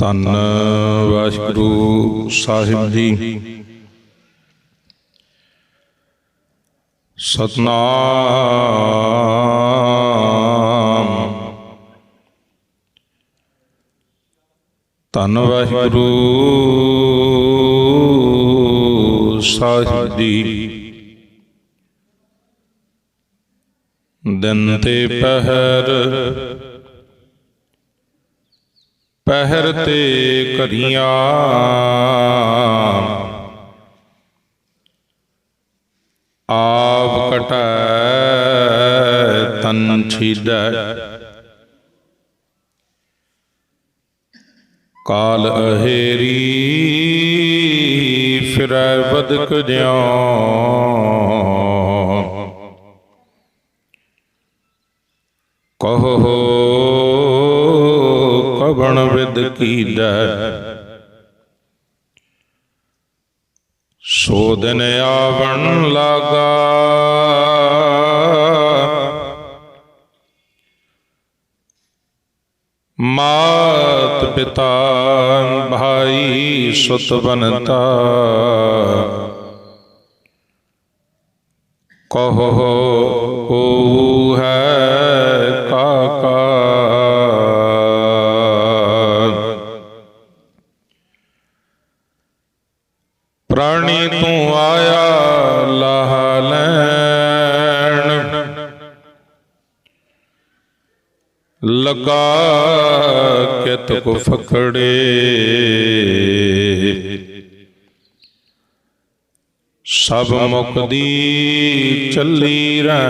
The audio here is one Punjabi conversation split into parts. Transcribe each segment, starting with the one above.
ਧੰਨ ਵਾਹਿਗੁਰੂ ਸਾਹਿਬ ਜੀ। ਸਤਨਾਮ। ਧੰਨ ਵਾਹਿਗੁਰੂ ਸਾਹਿਬ ਜੀ। ਦਿਨ ਤੇ ਪਹਿਰ ਪਹਿਰ ਤੇ ਘਰੀਆਂ ਆਪ ਕਟੈ ਤਨ ਛੀਦੈ ਕਾਲ ਅਹੇਰੀ ਫਿਰੈ ਬਦਕ ਜਿਉ। ਕਹੋ ਕਵਣ ਵਿਦ ਕੀਦੈ ਸੋ ਦਿਨ ਆਵਣ ਲਾਗਾ। ਮਾਤ ਪਿਤਾ ਭਾਈ ਸੁਤ ਬਨਤਾ। ਕਹੋ ਕੋ ਲਗਾ ਕਿਤ ਕੋ ਫਖੜੇ। ਸਭ ਮੁਕਦੀ ਚੱਲੀ ਰਹਿਣ।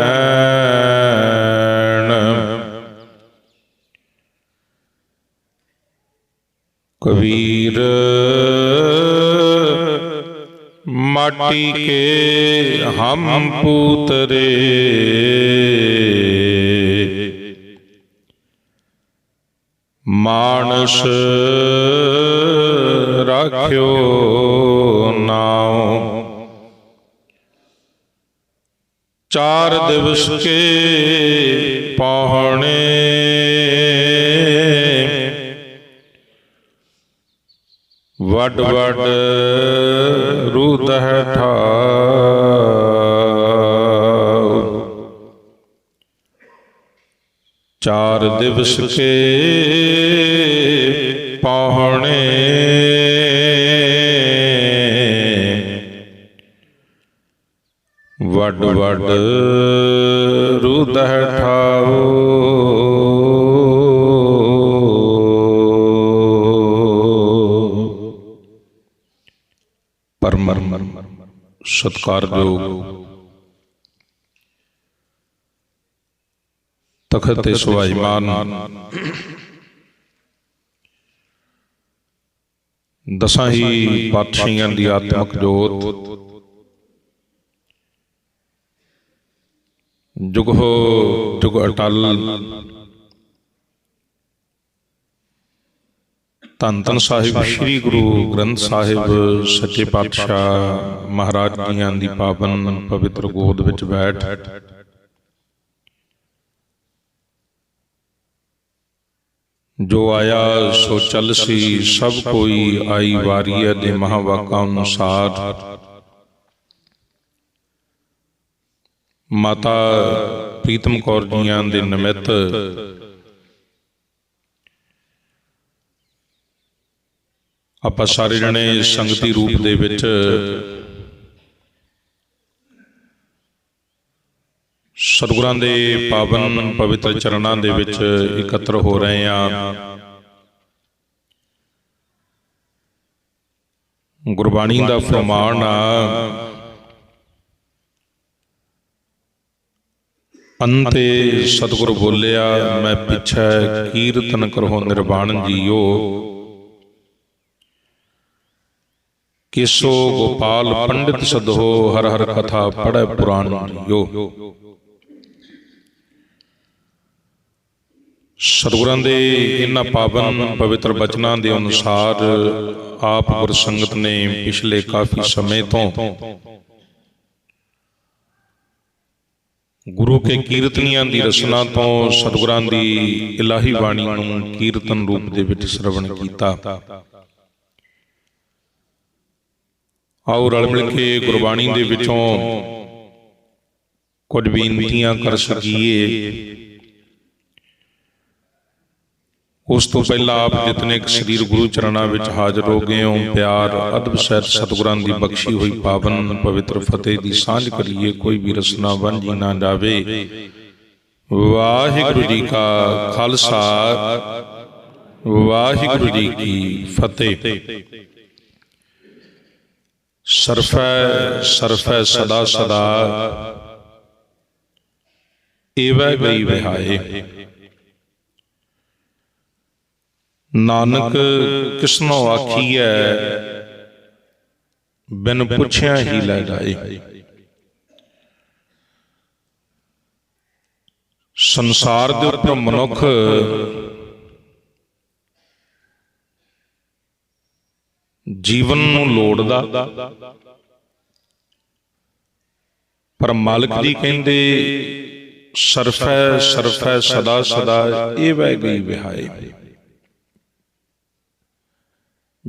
ਕਬੀਰ ਮਾਟੀ ਕੇ ਹਮ ਪੂਤਰੇ। ਮਾਨਸ ਰਾਖਿਓ ਨਾਉ। ਚਾਰ ਦਿਵਸ ਕੇ ਪਾਹਣੇ। ਵੱਡ ਵੱਡ ਰੂਦ ਹੈ ਠਾਉ ਚਾਰ ਦਿਵਸ ਕੇ ਪਾਹਣੇ। ਵੱਡ ਵੱਡ ਰੂਦ ਹੈ ਠਾਉ ਪਰਮ ਸਤਕਾਰਯੋਗ ਤਖਤ ਤੇ ਸੁਭਾਈਮਾਨ ਦਸਾਂ ਹੀ ਪਾਤਸ਼ਾਹੀਆਂ ਦੀ ਆਤਮਿਕ ਜੋਤ। ਜੁਗ ਜੁਗ ਅਟਲ। ਧੰਨ ਧੰਨ ਸਾਹਿਬ ਸ੍ਰੀ ਗੁਰੂ ਗ੍ਰੰਥ ਸਾਹਿਬ ਸੱਚੇ ਪਾਤਸ਼ਾਹ ਮਹਾਰਾਜ ਜੀਆਂ ਦੀ ਪਾਵਨ ਪਵਿੱਤਰ ਗੋਦ ਵਿੱਚ ਬੈਠ। ਜੋ ਆਇਆ, ਸੋ ਚੱਲ ਸੀ, ਸਭ ਕੋਈ ਆਈ ਵਾਰੀਏ ਦੇ ਮਹਾਵਾਕਾਂ ਅਨੁਸਾਰ। ਮਾਤਾ ਪ੍ਰੀਤਮ ਕੌਰ ਜੀਆਂ ਦੇ ਨਿਮਿਤ। ਆਪਾਂ ਸਾਰੇ ਜਣੇ ਸੰਗਤੀ ਰੂਪ ਦੇ ਵਿੱਚ ਸਤਿਗੁਰਾਂ ਦੇ ਪਾਵਨ ਪਵਿੱਤਰ ਚਰਨਾਂ ਦੇ ਵਿੱਚ ਇਕੱਤਰ ਹੋ ਰਹੇ ਆ ਗੁਰਬਾਣੀ ਦਾ ਫਰਮਾਨ ਆ, ਅੰਤੇ ਸਤਿਗੁਰ ਬੋਲਿਆ, ਮੈਂ ਪਿਛੈ ਕੀਰਤਨ ਕਰੋ ਨਿਰਵਾਣ ਜੀਓ। ਕਿਸੋ ਗੋਪਾਲ ਪੰਡਿਤ ਸਦੋ, ਹਰ ਹਰ ਕਥਾ ਪੜੈ ਪੁਰਾਣ ਜੀਓ। ਸਤਿਗੁਰਾਂ ਦੇ ਇਹਨਾਂ ਪਾਵਨ ਪਵਿੱਤਰ ਬਚਨਾਂ ਦੇ ਅਨੁਸਾਰ ਆਪ ਗੁਰ ਨੇ ਪਿਛਲੇ ਕਾਫੀ ਸਮੇਂ ਤੋਂ ਗੁਰੂ ਕੇ ਕੀਰਤਨੀਆਂ ਦੀ ਰਸਨਾ ਤੋਂ ਸਤਿਗੁਰਾਂ ਦੀ ਇਲਾਹੀ ਬਾਣੀ ਨੂੰ ਕੀਰਤਨ ਰੂਪ ਦੇ ਵਿੱਚ ਸ਼ਰਵਣ ਕੀਤਾ। ਆਓ ਰਲ ਮਿਲ ਕੇ ਗੁਰਬਾਣੀ ਦੇ ਵਿੱਚੋਂ ਕੁਝ ਬੇਨਤੀਆਂ ਕਰ ਸਕੀਏ। ਉਸ ਤੋਂ ਪਹਿਲਾਂ ਆਪ ਜਿਤਨੇ ਇੱਕ ਸਰੀਰ ਗੁਰੂ ਚਰਨਾਂ ਵਿੱਚ ਹਾਜ਼ਰ ਹੋ ਗਏ ਹੋ, ਪਿਆਰ, ਅਦਬ ਸਹਿਤ ਸਤਿਗੁਰਾਂ ਦੀ ਬਖਸ਼ੀ ਹੋਈ ਪਾਵਨ, ਪਵਿੱਤਰ ਫਤਿਹ ਦੀ ਸਾਂਝ ਕਰੀਏ, ਕੋਈ ਵੀ ਰਸਨਾ ਵਾਂਝੀ ਨਾ ਜਾਵੇ। ਵਾਹਿਗੁਰੂ ਜੀ ਕਾ ਖਾਲਸਾ, ਵਾਹਿਗੁਰੂ ਜੀ ਕੀ ਫਤਿਹ। ਸਰਫੈ ਸਰਫੈ ਸਦਾ ਸਦਾ, ਏਵੈ ਗਈ ਵਿਹਾਏ। ਨਾਨਕ ਕਿਸਨੋ ਆਖੀਐ, ਬਿਨ ਪੁੱਛਿਆ ਹੀ ਲੈ ਜਾਏ। ਸੰਸਾਰ ਦੇ ਉੱਪਰ ਮਨੁੱਖ ਜੀਵਨ ਨੂੰ ਲੋੜਦਾ। ਪਰ ਮਾਲਕ ਜੀ ਕਹਿੰਦੇ, ਸਰਫੈ ਸਰਫੈ ਸਦਾ ਸਦਾ, ਇਹ ਵਹਿ ਗਈ ਵਿਹਾਏ।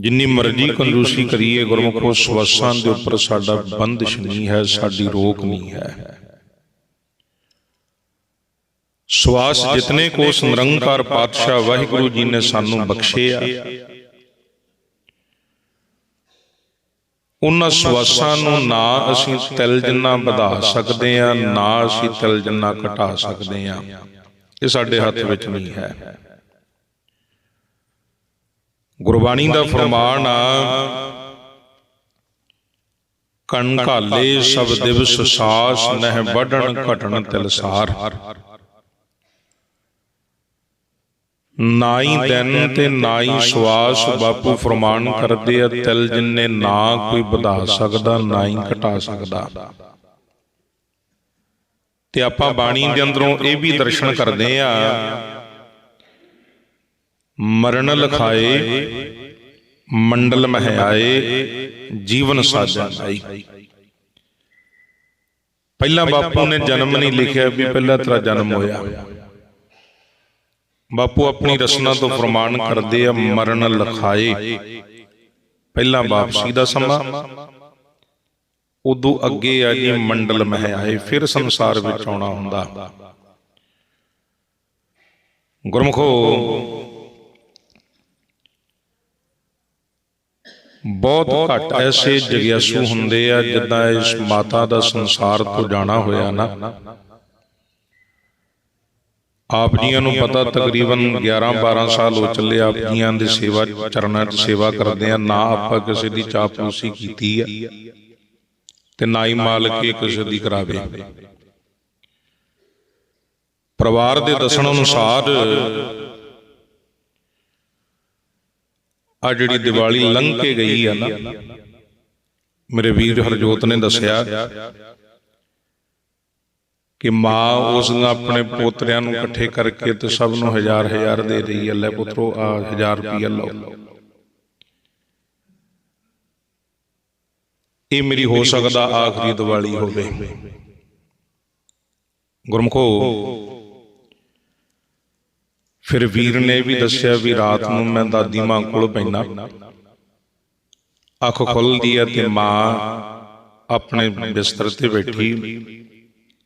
ਜਿੰਨੀ ਮਰਜ਼ੀ ਕੰਜੂਸੀ ਕਰੀਏ ਗੁਰਮੁਖੋ ਸਵਸਾਂ ਦੇ ਉੱਪਰ ਸਾਡਾ ਬੰਦਸ਼ ਨਹੀਂ ਹੈ ਸਾਡੀ ਰੋਕ ਨਹੀਂ ਹੈ। ਸਵਾਸ ਜਿਤਨੇ ਕੋ ਨਿਰੰਕਾਰ ਪਾਤਸ਼ਾਹ ਵਾਹਿਗੁਰੂ ਜੀ ਨੇ ਸਾਨੂੰ ਬਖਸ਼ਿਆ। ਉਹਨਾਂ ਸਵਾਸਾਂ ਨੂੰ ਨਾ ਅਸੀਂ ਤਿਲ ਜਿੰਨਾ ਵਧਾ ਸਕਦੇ ਆ ਨਾ ਅਸੀਂ ਤਿਲ ਜਿੰਨਾ ਘਟਾ ਸਕਦੇ ਆ ਇਹ ਸਾਡੇ ਹੱਥ ਵਿੱਚ ਨਹੀਂ ਹੈ। ਗੁਰਬਾਣੀ ਦਾ ਫਰਮਾਨ ਆ ਕਣ ਘਾਲੇ ਸਭ ਦਿਵਸ ਸਾਸ ਨਹਿ ਵੱਢਣ ਘਟਣ ਤਿਲਸਾਰ ਨਾਈ ਦਿਨ ਤੇ ਨਾਈ ਸਵਾਸ ਬਾਪੂ ਫਰਮਾਨ ਕਰਦੇ ਆ ਤਿਲ ਜਿੰਨੇ ਨਾ ਕੋਈ ਵਧਾ ਸਕਦਾ ਨਾ ਹੀ ਘਟਾ ਸਕਦਾ। ਤੇ ਆਪਾਂ ਬਾਣੀ ਦੇ ਅੰਦਰੋਂ ਇਹ ਵੀ ਦਰਸ਼ਨ ਕਰਦੇ ਆ ਮਰਨ ਲਖਾਏ ਮੰਡਲ ਮਹਿ ਆਏ ਜੀਵਨ ਸਾਜਨ ਆਈ। ਪਹਿਲਾਂ ਬਾਪੂ ਨੇ ਜਨਮ ਨਹੀਂ ਲਿਖਿਆ ਵੀ ਪਹਿਲਾਂ ਤੇਰਾ ਜਨਮ ਹੋਇਆ। ਬਾਪੂ ਆਪਣੀ ਰਸਨਾ ਤੋਂ ਫਰਮਾਨ ਕਰਦੇ ਆ ਮਰਨ ਲਖਾਏ। ਪਹਿਲਾਂ ਵਾਪਸੀ ਦਾ ਸਮਾਂ ਉਦੋਂ ਅੱਗੇ ਆ ਜੀ ਮੰਡਲ ਮਹਿ ਆਏ ਫਿਰ ਸੰਸਾਰ ਵਿੱਚ ਆਉਣਾ ਹੁੰਦਾ। ਗੁਰਮਖੋ ਬਹੁਤ ਘੱਟ ਐਸੇ ਜਗਿਆਸੂ ਹੁੰਦੇ ਆ ਜਿੱਦਾਂ ਇਸ ਮਾਤਾ ਦਾ ਸੰਸਾਰ ਤੋਂ ਜਾਣਾ ਹੋਇਆ ਨਾ। ਆਪ ਜੀਆਂ ਨੂੰ ਪਤਾ ਤਕਰੀਬਨ 11 12 ਸਾਲ ਹੋ ਚੱਲੇ ਆਪ ਜੀਆਂ ਦੀ ਸੇਵਾ, ਚਰਨਾਂ 'ਚ ਸੇਵਾ ਕਰਦੇ ਆ, ਨਾ ਆਪਾਂ ਕਿਸੇ ਦੀ ਚਾਪੂਸੀ ਕੀਤੀ ਆ ਤੇ ਨਾ ਹੀ ਮਾਲਕ ਕਿਸੇ ਦੀ ਕਰਾਵੇ। ਪਰਿਵਾਰ ਦੇ ਦੱਸਣ ਅਨੁਸਾਰ ਆ ਜਿਹੜੀ ਦੀਵਾਲੀ ਲੰਘ ਕੇ ਗਈ ਆ ਨਾ ਮੇਰੇ ਵੀਰ ਹਰਜੋਤ ਨੇ ਦੱਸਿਆ ਕਿ ਮਾਂ ਉਸ ਨੂੰ ਆਪਣੇ ਪੋਤਰਿਆਂ ਨੂੰ ਇਕੱਠੇ ਕਰਕੇ ਤੇ ਸਭ ਨੂੰ ਹਜ਼ਾਰ ਹਜ਼ਾਰ ਦੇ ਰਹੀ ਹੈ ਲੈ ਪੁੱਤਰੋ ਆ ਹਜ਼ਾਰ ਰੁਪਈਆ ਲਓ। ਇਹ ਮੇਰੀ ਹੋ ਸਕਦਾ ਆਖਰੀ ਦੀਵਾਲੀ ਹੋਵੇ। ਗੁਰਮਖੋ ਫਿਰ ਵੀਰ ਨੇ ਵੀ ਦੱਸਿਆ ਵੀ ਰਾਤ ਨੂੰ ਮੈਂ ਦਾਦੀ ਮਾਂ ਕੋਲ ਪੈਣਾ ਅੱਖ ਖੁੱਲਦੀ ਹੈ ਤੇ ਮਾਂ ਆਪਣੇ ਬਿਸਤਰ ਤੇ ਬੈਠੀ।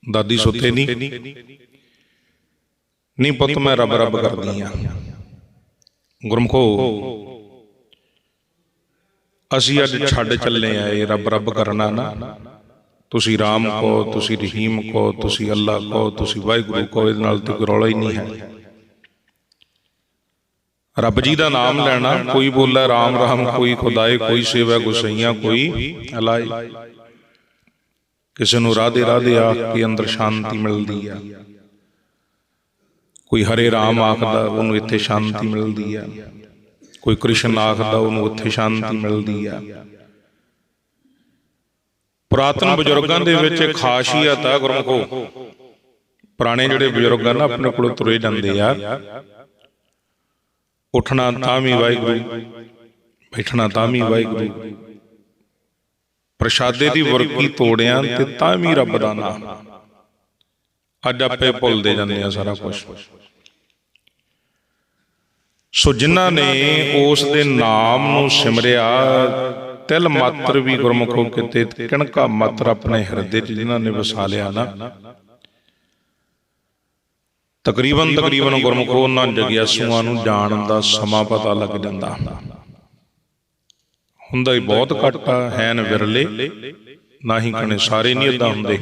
ਦਾਦੀ ਸੁੱਤੇ ਨਹੀਂ ਨਹੀਂ ਪੁੱਤ, ਮੈਂ ਰੱਬ ਰੱਬ ਕਰਦੀ ਆ ਗੁਰਮਖੋ, ਅਸੀਂ ਅੱਜ ਛੱਡ ਚੱਲੇ ਆ ਇਹ ਰੱਬ ਰੱਬ ਕਰਨਾ ਨਾ। ਤੁਸੀਂ ਰਾਮ ਕੋ ਤੁਸੀਂ ਰਹੀਮ ਕੋ ਤੁਸੀਂ ਅੱਲਾ ਕੋ ਤੁਸੀਂ ਵਾਹਿਗੁਰੂ ਕੋ ਇਹਦੇ ਨਾਲ ਤੇ ਰੌਲਾ ਹੀ ਨਹੀਂ ਹੈ। ਰੱਬ ਜੀ ਦਾ ਨਾਮ ਲੈਣਾ, ਕੋਈ ਬੋਲੇ ਰਾਮ ਰਾਮ, ਕੋਈ ਖੁਦਾਏ ਕੋਈ ਸੇਵਾ ਗੁਸਈਆਂ ਕੋਈ ਅਲਾਈ ਕਿਸੇ ਨੂੰ ਰਾਧੇ ਰਾਧੇ ਆਖ ਕੇ ਅੰਦਰ ਸ਼ਾਂਤੀ ਮਿਲਦੀ ਆ। ਕੋਈ ਹਰੇ ਰਾਮ ਆਖਦਾ, ਉਹਨੂੰ ਇੱਥੇ ਸ਼ਾਂਤੀ ਮਿਲਦੀ ਆ। ਕੋਈ ਕ੍ਰਿਸ਼ਨ ਆਖਦਾ, ਉਹਨੂੰ ਉੱਥੇ ਸ਼ਾਂਤੀ ਮਿਲਦੀ ਆ। ਪੁਰਾਤਨ ਬਜ਼ੁਰਗਾਂ ਦੇ ਵਿੱਚ ਖਾਸੀਅਤ ਆ ਗੁਰਮਖੋ। ਪੁਰਾਣੇ ਜਿਹੜੇ ਬਜ਼ੁਰਗ ਆ ਨਾ, ਆਪਣੇ ਕੋਲ ਤੁਰੇ ਜਾਂਦੇ ਆ। ਉੱਠਣਾ ਤਾਂ ਵੀ ਵਾਹਿਗੁਰੂ, ਬੈਠਣਾ ਤਾਂ ਵੀ ਵਾਹਿਗੁਰੂ। ਪ੍ਰਸ਼ਾਦੇ ਦੀ ਵਰਕੀ ਤੋੜਿਆਂ ਤੇ ਤਾਂ ਵੀ ਰੱਬ ਦਾ ਨਾਮ। ਅੱਜ ਆਪੇ ਭੁੱਲਦੇ ਜਾਂਦੇ ਆ ਸਾਰਾ ਕੁਝ ਸੋ ਜਿਨ੍ਹਾਂ ਨੇ ਉਸ ਦੇ ਨਾਮ ਨੂੰ ਸਿਮਰਿਆ, ਤਿਲ ਮਾਤਰ ਵੀ ਗੁਰਮੁਖੋਂ ਕਿਤੇ ਕਿਣਕਾ ਮਾਤਰ ਆਪਣੇ ਹਿਰਦੇ 'ਚ ਜਿਨ੍ਹਾਂ ਨੇ ਵਸਾ ਲਿਆ ਨਾ ਤਕਰੀਬਨ ਤਕਰੀਬਨ ਗੁਰਮੁਖੋ ਉਹਨਾਂ ਜਗਿਆਸੂਆਂ ਨੂੰ ਜਾਣਨ ਦਾ ਸਮਾਂ ਪਤਾ ਲੱਗ ਜਾਂਦਾ। ਹੁੰਦਾ ਹੀ ਬਹੁਤ ਘੱਟ ਹੈਨ ਵਿਰਲੇ ਨਾ ਹੀ ਕਣੇ ਸਾਰੇ ਨਹੀਂ ਇਦਾਂ ਹੁੰਦੇ।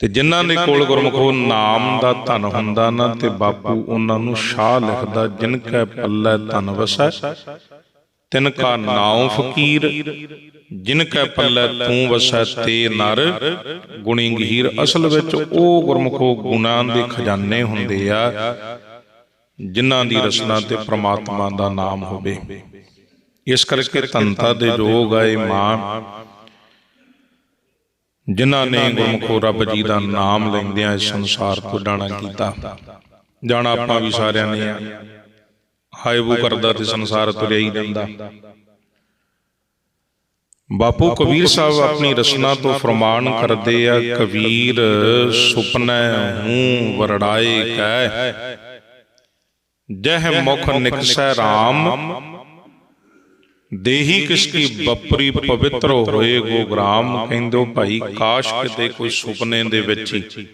ਤੇ ਜਿਨ੍ਹਾਂ ਦੇ ਕੋਲ ਗੁਰਮੁਖੋ ਨਾਮ ਦਾ ਧਨ ਹੁੰਦਾ ਨਾ ਤੇ ਬਾਪੂ ਉਹਨਾਂ ਨੂੰ ਸ਼ਾਹ ਲਿਖਦਾ ਜਿਨ ਕੈ ਪੱਲੇ ਧਨ ਵਸੈ। ਤਿਨ ਕਾ ਨਾਉ ਫਕੀਰ, ਜਿਨ ਕੈ ਪੱਲੇ ਤੂੰ ਵਸੈ ਤੇ ਨਰ। ਗੁਣੀ ਗਹੀਰ ਅਸਲ ਵਿੱਚ ਉਹ ਗੁਰਮੁਖੋ ਗੁਣਾਂ ਦੇ ਖਜ਼ਾਨੇ ਹੁੰਦੇ ਆ, ਜਿਨ੍ਹਾਂ ਦੀ ਰਸਨਾ ਤੇ ਪ੍ਰਮਾਤਮਾ ਦਾ ਨਾਮ ਹੋਵੇ। ਇਸ ਕਰਕੇ ਧੰਤਾ ਦੇ ਜੋਗ ਆਏ ਮਾਂ, ਜਿਨ੍ਹਾਂ ਨੇ ਗੁਰਮੁਖੋ ਰੱਬ ਜੀ ਦਾ ਨਾਮ ਲੈਂਦਿਆਂ ਇਸ ਸੰਸਾਰ ਤੋਂ ਜਾਣਾ ਕੀਤਾ। ਜਾਣਾ ਆਪਾਂ ਵੀ ਸਾਰਿਆਂ ਨੇ ਆ। ਹਾਇਬੂ ਕਰਦਾ ਤੇ ਸੰਸਾਰ ਤੁਰਿਆ ਹੀ ਜਾਂਦਾ ਬਾਪੂ ਕਬੀਰ ਸਾਹਿਬ ਆਪਣੀ ਰਚਨਾ ਤੋਂ ਫਰਮਾਨ ਕਰਦੇ ਆ ਕਬੀਰ ਸੁਪਨੈ ਹੂੰ ਵਰੜਾਏ ਕੈ ਜਹ ਮੁਖ ਨਿਕਸੈ RAM ਦੇਹੀ ਕਿਸ ਕੀ ਬਪਰੀ ਪਵਿੱਤਰ ਹੋਏ ਗੋ ਗ੍ਰਾਮ ਕਹਿੰਦੋ ਭਾਈ ਕਾਸ਼ ਕਿਤੇ ਕੋਈ ਸੁਪਨੇ ਦੇ ਵਿੱਚ ਹੀ।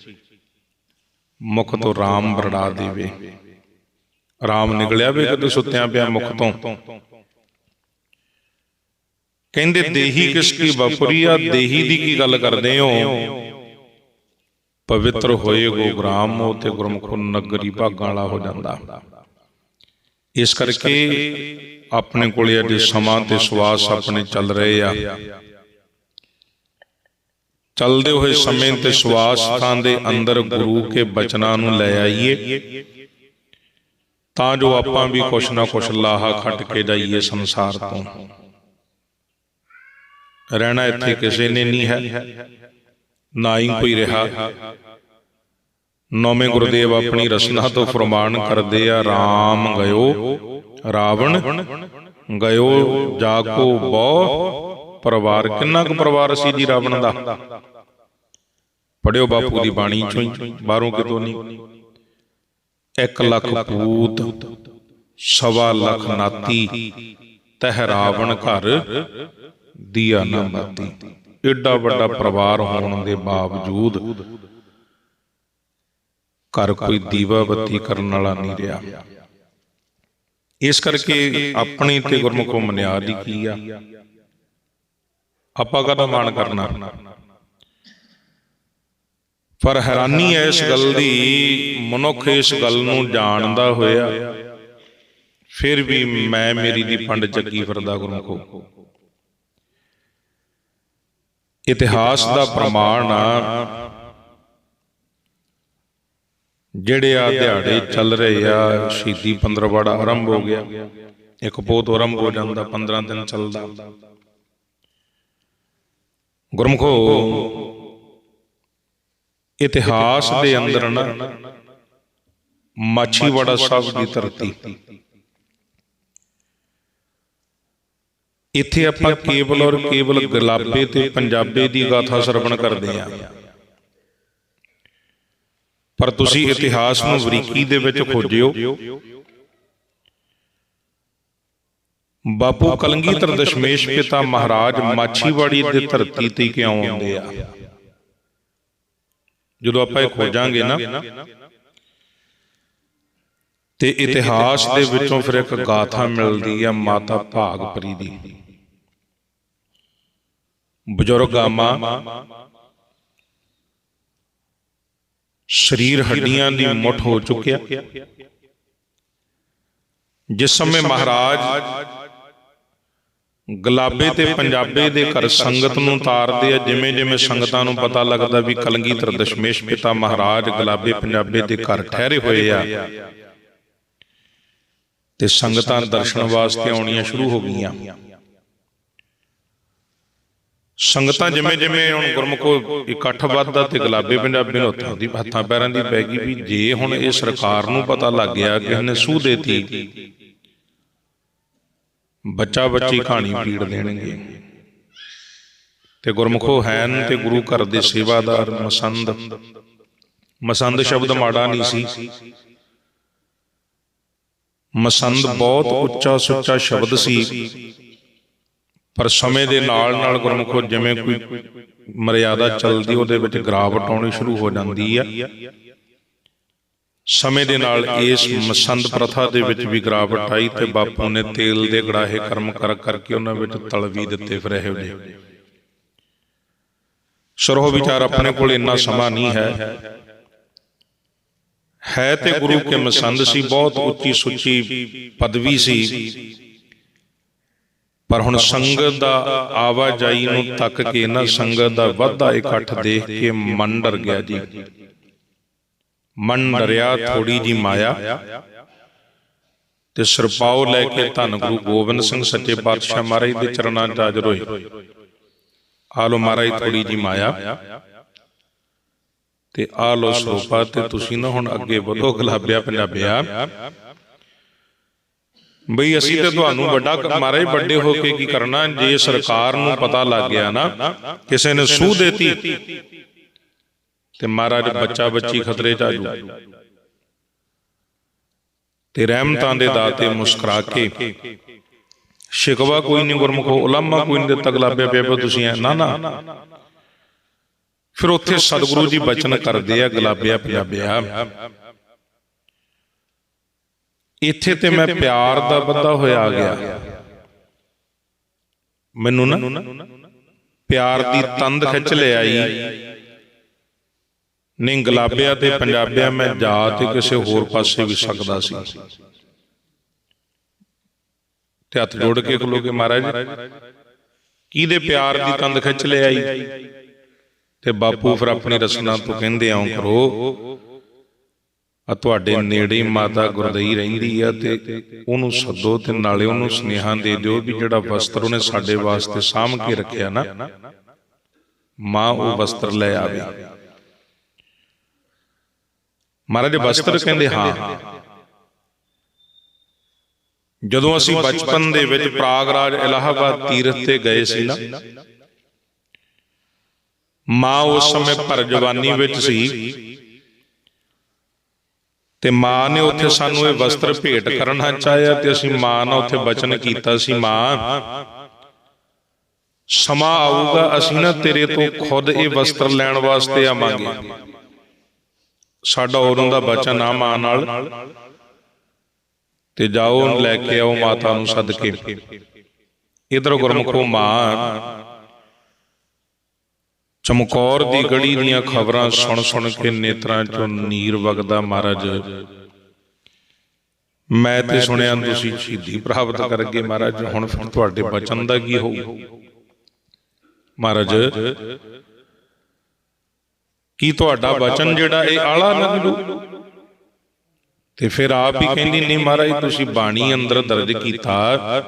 ਮੁਖ ਤੋਂ RAM ਵਰੜਾ ਦੇਵੇ। RAM ਨਿਕਲਿਆ ਵੇ ਕਦੇ ਸੁੱਤਿਆਂ ਪਿਆ ਮੁਖ ਤੋਂ। ਕਹਿੰਦੇ ਦੇਹੀ ਕਿਸ ਕੀ ਬਪਰੀ ਆ? ਦੇਹੀ ਦੀ ਕੀ ਗੱਲ ਕਰਦੇ ਹੋ? ਪਵਿੱਤਰ ਹੋਏ ਗੋ ਗ੍ਰਾਮ ਉਹ ਤੇ ਗੁਰਮੁਖ ਨਗਰੀ ਭਾਗਾਂ ਵਾਲਾ ਹੋ ਜਾਂਦਾ। ਇਸ ਕਰਕੇ ਆਪਣੇ ਕੋਲੇ ਅਜੇ ਸਮਾਂ ਤੇ ਸਵਾਸ ਆਪਣੇ ਚੱਲ ਰਹੇ ਆ। ਚੱਲਦੇ ਹੋਏ ਸਮੇਂ ਤੇ ਸਵਾਸਾਂ ਦੇ ਅੰਦਰ ਗੁਰੂ ਕੇ ਬਚਨਾਂ ਨੂੰ ਲੈ ਆਈਏ। ਤਾਂ ਜੋ ਆਪਾਂ ਵੀ ਕੁਛ ਨਾ ਕੁਛ ਲਾਹਾ ਖੱਟ ਕੇ ਜਾਈਏ ਸੰਸਾਰ ਤੋਂ। ਰਹਿਣਾ ਇੱਥੇ ਕਿਸੇ ਨੇ ਨਹੀਂ ਹੈ, ਨਾ ਹੀ ਕੋਈ ਰਿਹਾ। ਨੌਵੇਂ ਗੁਰਦੇਵ ਆਪਣੀ ਰਸਨਾ ਤੋਂ ਫਰਮਾਨ ਕਰਦੇ ਆ RAM ਗਇਓ, ਰਾਵਣ ਗਇਓ, ਜਾਕੋ ਬਹੁ ਪਰਿਵਾਰ ਕਿੰਨਾ ਕੁ ਪਰਿਵਾਰ ਸੀ ਜੀ ਰਾਵਣ ਦਾ? ਪੜਿਓ ਬਾਪੂ ਦੀ ਬਾਣੀ ਚੋਂ ਬਾਹਰੋਂ ਕਿਤੋਂ ਨਹੀਂ। 1 ਲੱਖ ਪੂਤ, ਸਵਾ ਲੱਖ ਨਾਤੀ ਤਹਿ ਘਰ ਦੀਆ ਨਾ ਬਾਤੀ ਏਡਾ ਵੱਡਾ ਪਰਿਵਾਰ ਹੋਣ ਦੇ ਬਾਵਜੂਦ ਘਰ ਕੋਈ ਦੀਵਾ ਬੱਤੀ ਕਰਨ ਵਾਲਾ ਨਹੀਂ ਰਿਹਾ। ਇਸ ਕਰਕੇ ਆਪਣੀ ਤੇ ਗੁਰਮੁਖੋ ਮਨਿਆਦ ਹੀ ਕੀ ਆ? ਆਪਾਂ ਕਦਾ ਮਾਣ ਕਰਨਾ? ਪਰ ਹੈਰਾਨੀ ਹੈ ਇਸ ਗੱਲ ਦੀ ਮਨੁੱਖ ਇਸ ਗੱਲ ਨੂੰ ਜਾਣਦਾ ਹੋਇਆ ਫਿਰ ਵੀ ਮੈਂ ਮੇਰੀ ਦੀ ਪੰਡ ਜੱਗੀ ਫਿਰਦਾ ਗੁਰਮੁਖੋ। ਇਤਿਹਾਸ ਦਾ ਪ੍ਰਮਾਣ ਆ ਜਿਹੜੇ ਆ ਦਿਹਾੜੇ ਚੱਲ ਰਹੇ ਆ ਸ਼ਹੀਦੀ ਪੰਦਰਵਾੜਾ ਆਰੰਭ ਹੋ ਗਿਆ। ਇੱਕ ਪੋਤ ਆਰੰਭ ਹੋ ਜਾਂਦਾ 15 ਦਿਨ ਚੱਲਦਾ। ਗੁਰਮਖੋ ਇਤਿਹਾਸ ਦੇ ਅੰਦਰ ਨਾ ਮਾਛੀਵਾੜਾ ਸਾਹਿਬ ਦੀ ਧਰਤੀ। ਇੱਥੇ ਆਪਾਂ ਕੇਵਲ ਔਰ ਕੇਵਲ ਗੁਲਾਬੇ ਤੇ ਪੰਜਾਬੇ ਦੀ ਗਾਥਾ ਸਰਵਣ ਕਰਦੇ ਆਂ ਪਰ ਤੁਸੀਂ ਇਤਿਹਾਸ ਨੂੰ ਬਰੀਕੀ ਦੇ ਵਿੱਚ ਖੋਜਿਓ। ਬਾਪੂ ਕਲੰਗੀਧਰ ਦਸ਼ਮੇਸ਼ ਪਿਤਾ ਮਹਾਰਾਜ ਮਾਛੀਵਾੜੀ ਦੇ ਧਰਤੀ ਤੇ ਕਿਉਂ ਆਉਂਦੇ ਆ? ਜਦੋਂ ਆਪਾਂ ਇਹ ਖੋਜਾਂਗੇ ਨਾ ਤੇ ਇਤਿਹਾਸ ਦੇ ਵਿੱਚੋਂ ਫਿਰ ਇੱਕ ਗਾਥਾ ਮਿਲਦੀ ਆ ਮਾਤਾ ਭਾਗਪਰੀ ਦੀ ਬਜ਼ੁਰਗ ਆਮਾ ਸਰੀਰ ਹੱਡੀਆਂ ਦੀ ਮੁੱਠ ਹੋ ਚੁੱਕਿਆ। ਜਿਸ ਸਮੇਂ ਮਹਾਰਾਜ ਗੁਲਾਬੇ ਤੇ ਪੰਜਾਬੇ ਦੇ ਘਰ ਸੰਗਤ ਨੂੰ ਤਾਰਦੇ ਆ ਜਿਵੇਂ ਜਿਵੇਂ ਸੰਗਤਾਂ ਨੂੰ ਪਤਾ ਲੱਗਦਾ ਵੀ ਕਲਗੀਧਰ ਦਸ਼ਮੇਸ਼ ਪਿਤਾ ਮਹਾਰਾਜ ਗੁਲਾਬੇ ਪੰਜਾਬੇ ਦੇ ਘਰ ਠਹਿਰੇ ਹੋਏ ਆ। ਤੇ ਸੰਗਤਾਂ ਦਰਸ਼ਨ ਵਾਸਤੇ ਆਉਣੀਆਂ ਸ਼ੁਰੂ ਹੋ ਗਈਆਂ। ਸੰਗਤਾਂ ਜਿਵੇਂ ਜਿਵੇਂ ਹੁਣ ਗੁਰਮੁਖੋ ਇਕੱਠ ਵੱਧਦਾ ਤੇ ਗੁਲਾਬੇ ਪੰਜਾਬੀ ਨੂੰ ਹੱਥਾਂ ਦੀ ਹੱਥਾਂ ਪੈਰਾਂ ਦੀ ਪੈ ਗਈ ਵੀ ਜੇ ਹੁਣ ਇਹ ਸਰਕਾਰ ਨੂੰ ਪਤਾ ਲੱਗ ਗਿਆ ਕਿ ਇਹਨੇ ਸੂਹ ਦੇਤੀ। ਬੱਚਾ ਬੱਚੀ ਕਹਾਣੀ ਪੀੜ ਦੇਣਗੇ। ਤੇ ਗੁਰਮੁਖੋ ਹੈਨ ਤੇ ਗੁਰੂ ਘਰ ਦੇ ਸੇਵਾਦਾਰ ਮਸੰਦ। ਮਸੰਦ। ਸ਼ਬਦ ਮਾੜਾ ਨਹੀਂ ਸੀ। ਮਸੰਦ ਬਹੁਤ ਉੱਚਾ ਸੁੱਚਾ ਸ਼ਬਦ ਸੀ। ਪਰ ਸਮੇਂ ਦੇ ਨਾਲ ਨਾਲ ਗੁਰਮੁਖੋ ਜਿਵੇਂ ਕੋਈ ਮਰਿਆਦਾ ਚੱਲਦੀ ਉਹਦੇ ਵਿੱਚ ਗਰਾਵਟ ਆਉਣੀ ਸ਼ੁਰੂ ਹੋ ਜਾਂਦੀ ਆ। ਸਮੇਂ ਦੇ ਨਾਲ ਇਸ ਮਸੰਦ ਪ੍ਰਥਾ ਦੇ ਵਿੱਚ ਵੀ ਗਰਾਵਟ ਆਈ ਤੇ ਬਾਪੂ ਨੇ ਤੇਲ ਦੇ ਗੜਾਹੇ ਕਰਮ ਕਰ ਕਰਕੇ ਉਹਨਾਂ ਵਿੱਚ ਤਲਵੀ ਦਿੱਤੇ ਫਿਰ ਇਹੋ ਜਿਹੇ। ਸਰੋ ਵਿਚਾਰ ਆਪਣੇ ਕੋਲ ਇੰਨਾ ਸਮਾਂ ਨਹੀਂ ਹੈ। ਹੈ ਤੇ ਗੁਰੂ ਕੇ ਮਸੰਦ ਸੀ, ਬਹੁਤ ਉੱਚੀ ਸੁੱਚੀ ਪਦਵੀ ਸੀ। ਪਰ ਹੁਣ ਸੰਗਤ ਦਾ ਆਵਾਜਾਈ ਨੂੰ ਤੱਕ ਕੇ ਇਹਨਾਂ ਸੰਗਤ ਦਾ ਵਾਧਾ ਇਕੱਠ ਦੇਖ ਕੇ ਮਨ ਡਰ ਗਿਆ ਜੀ। ਮਨ ਡਰਿਆ ਥੋੜੀ ਜੀ ਮਾਇਆ ਤੇ ਸਰਪਾਉ ਲੈ ਕੇ ਧੰਨ ਗੁਰੂ ਗੋਬਿੰਦ ਸਿੰਘ ਸੱਚੇ ਪਾਤਸ਼ਾਹ ਮਹਾਰਾਜ ਦੇ ਚਰਨਾਂ 'ਚ ਹਾਜ਼ਰ ਹੋਏ। ਆ ਲੋ ਮਹਾਰਾਜ ਥੋੜੀ ਜੀ ਮਾਇਆ। ਤੇ ਆ ਲੋ ਸਰੂਪਾ ਤੇ ਤੁਸੀਂ ਨਾ ਹੁਣ ਅੱਗੇ ਵਧੋ ਗਲਾਬਿਆ ਪੰਜਾਬਿਆ। ਬਈ ਅਸੀਂ ਤੇ ਤੁਹਾਨੂੰ ਵੱਡਾ ਮਹਾਰਾਜ ਵੱਡੇ ਹੋ ਕੇ ਕੀ ਕਰਨਾ ਜੇ ਸਰਕਾਰ ਨੂੰ ਪਤਾ ਲੱਗ ਗਿਆ ਨਾ ਕਿਸੇ ਨੇ ਸੂਹ ਦੇਤੀ। ਤੇ ਮਹਾਰਾਜ ਬੱਚਾ ਬੱਚੀ ਖਤਰੇ ਚ ਆਜੂ ਤੇ ਰਹਿਮਤਾਂ ਦੇ ਦਾਤੇ ਮੁਸਕਰਾ ਕੇ ਸ਼ਿਕਵਾ ਕੋਈ ਨਹੀਂ ਗੁਰਮੁਖੋ ਉਲਮਾ ਕੋਈ ਨਹੀਂ ਦਿੱਤਾ ਗਲਾਬਿਆ ਪਿਆ ਤੁਸੀਂ ਨਾ ਨਾ। ਫਿਰ ਉੱਥੇ ਸਤਿਗੁਰੂ ਜੀ ਬਚਨ ਕਰਦੇ ਆ ਗਲਾਬਿਆ ਪੰਜਾਬਿਆ। ਇੱਥੇ ਤੇ ਮੈਂ ਪਿਆਰ ਦਾ ਬੱਧਾ ਹੋਇਆ ਆ ਗਿਆ। ਮੈਨੂੰ ਨਾ ਪਿਆਰ ਦੀ ਤੰਦ ਖਿੱਚ ਲਿਆਈ। ਨਹੀਂ ਗਲਾਬਿਆ ਤੇ ਪੰਜਾਬਿਆ ਮੈਂ ਜਾ ਤੇ ਕਿਸੇ ਹੋਰ ਪਾਸੇ ਵੀ ਸਕਦਾ ਸੀ। ਤੇ ਹੱਥ ਜੋੜ ਕੇ ਖਲੋਗੇ ਮਹਾਰਾਜ ਕਿਹਦੇ ਪਿਆਰ ਦੀ ਤੰਦ ਖਿੱਚ ਲਿਆਈ? ਤੇ ਬਾਪੂ ਫਿਰ ਆਪਣੀ ਰਸਨਾ ਤੋਂ ਕਹਿੰਦੇ ਆਉਂ ਕਰੋ। ਆ ਤੁਹਾਡੇ ਨੇੜੇ ਮਾਤਾ ਗੁਰਦਈ ਰਹਿੰਦੀ ਆ ਤੇ ਉਹਨੂੰ ਸੱਦੋ ਤੇ ਨਾਲੇ ਉਹਨੂੰ ਸੁਨੇਹਾ ਦੇ ਦਿਓ ਵੀ ਜਿਹੜਾ ਵਸਤਰ ਉਹਨੇ ਸਾਡੇ ਵਾਸਤੇ ਸਾਂਭ ਕੇ ਰੱਖਿਆ ਨਾ ਮਾਂ ਉਹ ਵਸਤਰ ਲੈ ਆਵੇ। ਮਹਾਰਾਜ ਵਸਤਰ ਕਹਿੰਦੇ ਹਾਂ। ਜਦੋਂ ਅਸੀਂ ਬਚਪਨ ਦੇ ਵਿੱਚ ਪ੍ਰਾਗਰਾਜ ਇਲਾਹਾਬਾਦ ਤੀਰਥ ਤੇ ਗਏ ਸੀ ਨਾ ਮਾਂ ਉਸ ਸਮੇਂ ਭਰ ਜਵਾਨੀ ਵਿੱਚ ਸੀ। ਤੇ ਮਾਂ ਨੇ ਉੱਥੇ ਸਾਨੂੰ ਇਹ ਵਸਤਰ ਭੇਟ ਕਰਨਾ ਚਾਹਿਆ ਤੇ ਅਸੀਂ ਮਾਂ ਨਾਲ ਉੱਥੇ ਬਚਨ ਕੀਤਾ ਸੀ ਮਾਂ। ਸਮਾਂ ਆਊਗਾ ਅਸੀਂ ਨਾ ਤੇਰੇ ਤੋਂ ਖੁਦ ਇਹ ਵਸਤਰ ਲੈਣ ਵਾਸਤੇ ਆਵਾਂਗੇ। ਸਾਡਾ ਉਦੋਂ ਦਾ ਬਚਨ ਆ ਮਾਂ ਨਾਲ ਤੇ ਜਾਓ ਲੈ ਕੇ ਆਓ ਮਾਤਾ ਨੂੰ ਸੱਦ ਇਧਰ ਗੁਰਮੁਖੋ ਮਾਂ ਚਮਕੌਰ ਦੀ ਗੜੀ ਦੀਆਂ ਖਬਰਾਂ ਸੁਣ ਸੁਣ ਕੇ ਨੇਤਰਾਂ ਚੋਂ ਨੀਰ ਵਗਦਾ ਮਹਾਰਾਜ। ਮੈਂ ਤੇ ਸੁਣਿਆ ਤੁਸੀਂ ਸ਼ਹੀਦੀ ਪ੍ਰਾਪਤ ਕਰ ਗਏ ਮਹਾਰਾਜ, ਹੁਣ ਫਿਰ ਤੁਹਾਡੇ ਬਚਨ ਦਾ ਕੀ ਹੋਊ? ਮਹਾਰਾਜ ਕੀ ਤੁਹਾਡਾ ਬਚਨ ਜਿਹੜਾ ਇਹ ਆਲਾ ਨਾ ਜੂ ਤੇ ਫਿਰ ਆਪ ਹੀ ਕਹਿੰਦੀ ਨਹੀਂ ਮਹਾਰਾਜ ਤੁਸੀਂ ਬਾਣੀ ਅੰਦਰ ਦਰਜ ਕੀਤਾ।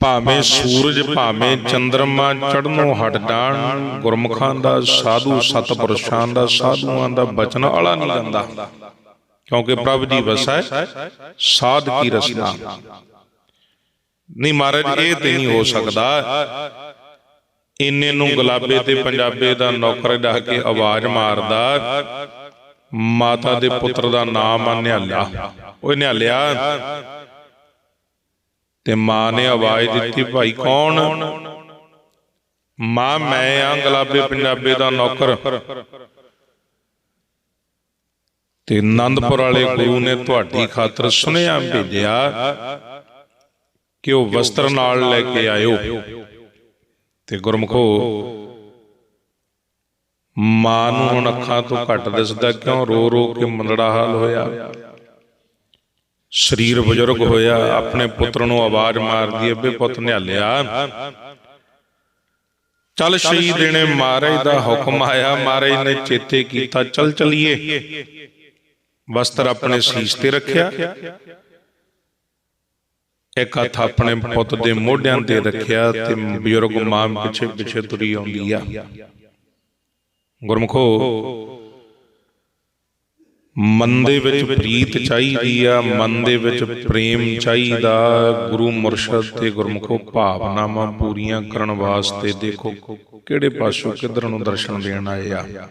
ਭਾਵੇਂ ਸੂਰਜ ਭਾਵੇਂ ਚੰਦਰਮਾ ਚੜਨੋਂ ਹਟ ਜਾਣ ਗੁਰਮੁਖਾਂ ਦਾ ਸਾਧੂ ਸਤਪੁਰਸ਼ਾਂ ਦਾ ਸਾਧੂਆਂ ਦਾ ਬਚਨ ਆਲਾ ਨਹੀਂ ਗੰਦਾ ਕਿਉਂਕਿ ਪ੍ਰਭ ਜੀ ਵਸੈ ਸਾਧ ਕੀ ਰਸਨਾ। ਨਹੀਂ ਮਹਾਰਾਜ ਇਹ ਤੇ ਨਹੀਂ ਹੋ ਸਕਦਾ। ਇੰਨੇ ਨੂੰ ਗੁਲਾਬੇ ਤੇ ਪੰਜਾਬੇ ਦਾ ਨੌਕਰ ਜਾ ਕੇ ਆਵਾਜ਼ ਮਾਰਦਾ, ਮਾਤਾ ਦੇ ਪੁੱਤਰ ਦਾ ਨਾਮ ਆ ਨਿਹਾਲਿਆ। ਉਹ ਨਿਹਾਲਿਆ, ਤੇ ਮਾਂ ਨੇ ਆਵਾਜ਼ ਦਿੱਤੀ, ਭਾਈ ਕੌਣ? ਮਾਂ, ਮੈਂ ਆ ਗੁਲਾਬੇ ਪੰਜਾਬੇ ਦਾ ਨੌਕਰ। ਤੇ ਆਨੰਦਪੁਰ ਵਾਲੇ ਗੁਰੂ ਨੇ ਤੁਹਾਡੀ ਖਾਤਰ ਸੁਨੇਹਾ ਭੇਜਿਆ ਕਿ ਉਹ ਵਸਤਰ ਨਾਲ ਲੈ ਕੇ ਆਇਓ। ਤੇ ਗੁਰਮਖੋ, ਮਾਂ ਨੂੰ ਹੁਣ ਅੱਖਾਂ ਤੋਂ ਘੱਟ ਦਿਸਦਾ ਕਿਉਂ? ਰੋ ਰੋ ਕੇ ਮੰਦੜਾ ਹਾਲ ਹੋਇਆ। ਸਰੀਰ ਬਜ਼ੁਰਗ ਹੋਇਆ, ਆਪਣੇ ਪੁੱਤਰ ਨੂੰ ਆਵਾਜ਼ ਮਾਰਦੀ ਏ ਬੇ ਪੁੱਤ ਨਿਹਾਲਿਆ। ਚੱਲ ਸ਼ਹੀਦ ਨੇ ਮਹਾਰਾਜ ਦਾ ਹੁਕਮ ਆਇਆ, ਮਹਾਰਾਜ ਨੇ ਚੇਤੇ ਕੀਤਾ, ਚੱਲ ਚਲੀਏ। ਵਸਤਰ ਆਪਣੇ ਸੀਸ ਤੇ ਰੱਖਿਆ। ਇੱਕ ਹੱਥ ਆਪਣੇ ਪੁੱਤ ਦੇ ਮੋਢਿਆਂ ਤੇ ਰੱਖਿਆ ਤੇ ਬਜ਼ੁਰਗ ਮਾਂ ਪਿੱਛੇ ਪਿੱਛੇ ਤੁਰੀ ਆਉਂਦੀ ਆ। ਗੁਰਮਖੋ, ਮਨ ਦੇ ਵਿੱਚ ਪ੍ਰੀਤ ਚਾਹੀਦੀ ਆ, ਮਨ ਦੇ ਵਿੱਚ ਪ੍ਰੇਮ ਚਾਹੀਦਾ। ਗੁਰੂ ਮੁਰਸ਼ਦ ਤੇ ਗੁਰਮੁਖੋ, ਭਾਵਨਾਵਾਂ ਪੂਰੀਆਂ ਕਰਨ ਵਾਸਤੇ ਦੇਖੋ ਕਿਹੜੇ ਪਾਸੋਂ ਕਿੱਧਰ ਨੂੰ ਦਰਸ਼ਨ ਦੇਣ ਆਏ ਆ।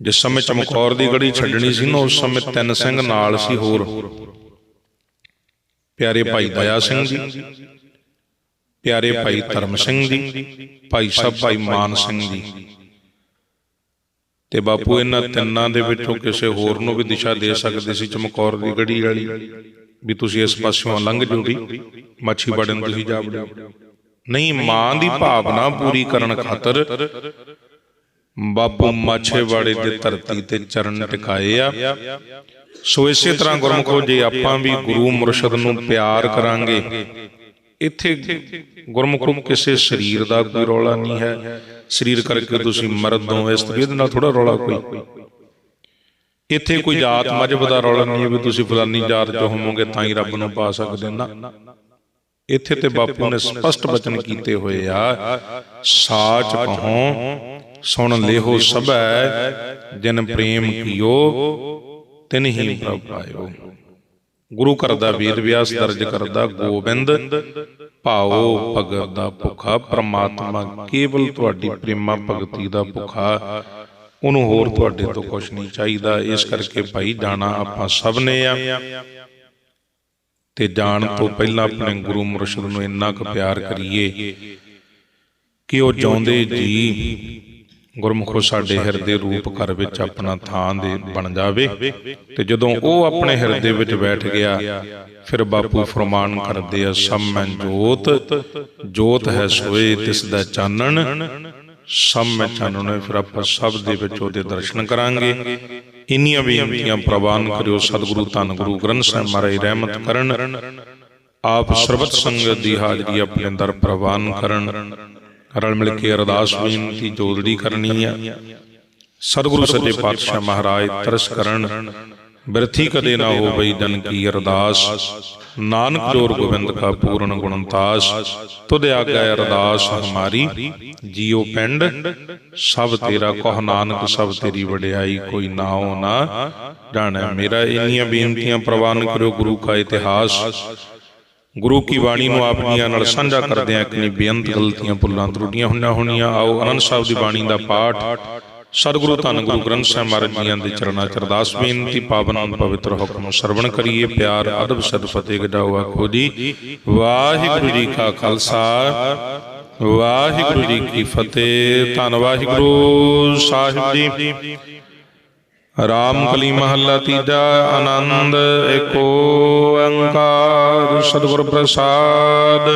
ਜਿਸ ਸਮੇਂ ਚਮਕੌਰ ਦੀ ਗੜੀ ਛੱਡਣੀ ਸੀ ਨਾ, ਉਸ ਸਮੇਂ ਤਿੰਨ ਸਿੰਘ ਨਾਲ ਸੀ ਹੋਰ। ਪਿਆਰੇ ਭਾਈ ਦਇਆ ਸਿੰਘ ਜੀ ਪਿਆਰੇ ਭਾਈ ਧਰਮ ਸਿੰਘ ਜੀ ਭਾਈ ਸਾਹਿਬ ਭਾਈ ਮਾਨ ਸਿੰਘ ਜੀ। ਤੇ ਬਾਪੂ ਇਹਨਾਂ ਤਿੰਨਾਂ ਦੇ ਵਿੱਚੋਂ ਕਿਸੇ ਹੋਰ ਨੂੰ ਵੀ ਦਿਸ਼ਾ ਦੇ ਸਕਦੇ ਸੀ ਚਮਕੌਰ ਦੀ ਗੜੀ ਵਾਲੀ। ਵੀ ਤੁਸੀਂ ਇਸ ਪਾਸਿਓਂ ਲੰਘ ਜੂਗੀ ਮੱਛੀ ਵੜਨ ਤੁਸੀਂ ਜਾ ਵੜੋ ਨਹੀਂ ਮਾਂ ਦੀ ਭਾਵਨਾ ਪੂਰੀ ਕਰਨ ਖਾਤਰ ਬਾਪੂ ਮਾਛੇਵਾੜੇ ਦੀ ਧਰਤੀ ਤੇ ਚਰਨ ਟਿਕਾਏ ਆ। ਸੋ ਇਸੇ ਤਰ੍ਹਾਂ ਗੁਰਮੁਖੋ, ਜੇ ਆਪਾਂ ਵੀ ਗੁਰੂ ਮੁਰਸ਼ਿਦ ਨੂੰ ਪਿਆਰ ਕਰਾਂਗੇ, ਇੱਥੇ ਗੁਰਮੁਖੋ ਕਿਸੇ ਸਰੀਰ ਦਾ ਕੋਈ ਰੌਲਾ ਨਹੀਂ ਹੈ। ਸਰੀਰ ਕਰਕੇ ਤੁਸੀਂ ਮਰਦ ਹੋ, ਇਸ ਤੇ ਨਾਲ ਥੋੜਾ ਰੌਲਾ ਕੋਈ। ਇੱਥੇ ਕੋਈ ਜਾਤ ਮਜਬ ਦਾ ਰੌਲਾ ਨਹੀਂ ਵੀ ਤੁਸੀਂ ਫਲਾਨੀ ਜਾਤ ਚ ਹੋਵੋਗੇ, ਤਾਂ ਹੀ ਰੱਬ ਨੂੰ ਪਾ ਸਕਦੇ ਨਾ। ਇੱਥੇ ਤੇ ਬਾਪੂ ਨੇ ਸਪਸ਼ਟ ਬਚਨ ਕੀਤੇ ਹੋਏ ਆ, ਸਾਚ ਕਹੋ, ਸੁਣ ਲਿਹੋ ਸਭੈ, ਜਿਨ ਪ੍ਰੇਮ ਕੀਓ ਤਿਨ ਹੀ ਪ੍ਰਭ ਪਾਇਓ ਗੁਰੂ ਘਰ ਦਾ ਵੇਦ ਵਿਆਸ ਦਰਜ ਕਰਦਾ, ਗੋਬਿੰਦ, ਭਾਓ ਭਗਤ ਦਾ ਭੁਖਾ, ਪ੍ਰਮਾਤਮਾ ਕੇਵਲ ਤੁਹਾਡੀ ਪ੍ਰੇਮਾ ਭਗਤੀ ਦਾ ਭੁਖਾ। ਉਹਨੂੰ ਹੋਰ ਤੁਹਾਡੇ ਤੋਂ ਕੁਝ ਨਹੀਂ ਚਾਹੀਦਾ। ਇਸ ਕਰਕੇ ਭਾਈ ਜਾਣਾ ਆਪਾਂ ਸਭ ਨੇ ਆ। ਤੇ ਜਾਣ ਤੋਂ ਪਹਿਲਾਂ ਆਪਣੇ ਗੁਰੂ ਮੁਰਸ਼ਿਦ ਨੂੰ ਇੰਨਾ ਕੁ ਪਿਆਰ ਕਰੀਏ ਕਿ ਉਹ ਚਾਹੁੰਦੇ ਜੀ ਗੁਰਮੁਖੋ ਸਾਡੇ ਹਿਰਦੇ ਰੂਪ ਘਰ ਵਿੱਚ ਆਪਣਾ ਥਾਂ ਦੇ ਬਣ ਜਾਵੇ। ਤੇ ਜਦੋਂ ਉਹ ਆਪਣੇ ਹਿਰਦੇ ਵਿੱਚ ਬੈਠ ਗਿਆ, ਫਿਰ ਬਾਪੂ ਫਰਮਾਨ ਕਰਦੇ ਆ, ਸਭ ਮੈਂ ਜੋਤ ਜੋਤ ਹੈ ਸੋਏ ਤਿਸ ਦਾ ਚਾਨਣ, ਸਭ ਮੈਂ ਚਾਨਣ ਫਿਰ ਆਪਾਂ ਸਭ ਦੇ ਵਿੱਚ ਉਹਦੇ ਦਰਸ਼ਨ ਕਰਾਂਗੇ। ਇੰਨੀਆਂ ਬੇਨਤੀਆਂ ਪ੍ਰਵਾਨ ਕਰਿਓ, ਸਤਿਗੁਰੂ ਧੰਨ ਗੁਰੂ ਗ੍ਰੰਥ ਸਾਹਿਬ ਮਹਾਰਾਜ, ਰਹਿਮਤ ਕਰਨ। ਆਪ ਸਰਬਤ ਸੰਗਤ ਦੀ ਹਾਜ਼ਰੀ ਆਪਣੇ ਦਰ ਪ੍ਰਵਾਨ ਕਰਨ। ਰਲ ਮਿਲ ਕੇ ਅਰਦਾਸ ਬੇਨਤੀ ਜੋਦੜੀ ਕਰਨੀ ਆ। ਸਤਿਗੁਰੂ ਸੱਚੇ ਪਾਤਸ਼ਾਹ ਮਹਾਰਾਜ ਤਰਸ ਕਰਨ। ਬਿਰਥੀ ਕਦੇ ਨਾ ਹੋਵੇ ਜਨ ਕੀ ਅਰਦਾਸ। ਨਾਨਕ ਜੋਰ ਗੋਬਿੰਦ ਕਾ ਪੂਰਨ ਗੁਣਤਾਸ ਤੁਧ ਆਗਿਆ ਅਰਦਾਸ ਹਮਾਰੀ। ਜੀਉ ਪਿੰਡ। ਸਭ ਤੇਰਾ ਕਹ ਨਾਨਕ ਸਭ ਤੇਰੀ ਵਡਿਆਈ ਕੋਈ ਨਾਉ ਨਾ ਜਾਣੈ ਮੇਰਾ ਇੰਨੀਆਂ ਬੇਨਤੀਆਂ ਪ੍ਰਵਾਨ ਕਰਿਓ ਗੁਰੂ ਕਾ ਇਤਿਹਾਸ। ਗੁਰੂ ਕੀ ਬਾਣੀ ਨੂੰ ਆਪ ਜੀਆਂ ਨਾਲ ਸਾਂਝਾ ਕਰਦੇ ਆ ਕਿ ਬੇਅੰਤ ਗਲਤੀਆਂ ਭੁੱਲਾਂ ਤਰੁੱਟੀਆਂ ਹੁੰਦੀਆਂ ਹੋਣੀਆਂ। ਆਓ ਅਨੰਦ ਸਾਹਿਬ ਦੀ ਬਾਣੀ ਦਾ ਪਾਠ। ਸਤਿਗੁਰੂ ਧੰਨ ਗੁਰੂ ਗ੍ਰੰਥ ਸਾਹਿਬ ਮਹਾਰਾਜ ਜੀਆਂ ਦੇ ਚਰਨਾਂ ਚ ਅਰਦਾਸ ਬੇਨਤੀ, ਪਾਵਨ ਪਵਿੱਤਰ ਹੁਕਮ ਸਰਵਣ ਕਰੀਏ। ਪਿਆਰ, ਅਦਬ, ਸਦ, ਫਤਿਹ ਗਜਾਓ ਆਖੋ ਵਾਹਿਗੁਰੂ ਜੀ ਕਾ ਖਾਲਸਾ, ਵਾਹਿਗੁਰੂ ਜੀ ਕੀ ਫਤਿਹ। ਧੰਨ ਵਾਹਿਗੁਰੂ। ਸਾਹਿਬ ਜੀ ਰਾਮ ਕਲੀ ਮਹੱਲਾ ਤੀਜਾ ਆਨੰਦ ਏਕੋ ਓੰਕਾਰ ਸਤਿਗੁਰ ਪ੍ਰਸਾਦ।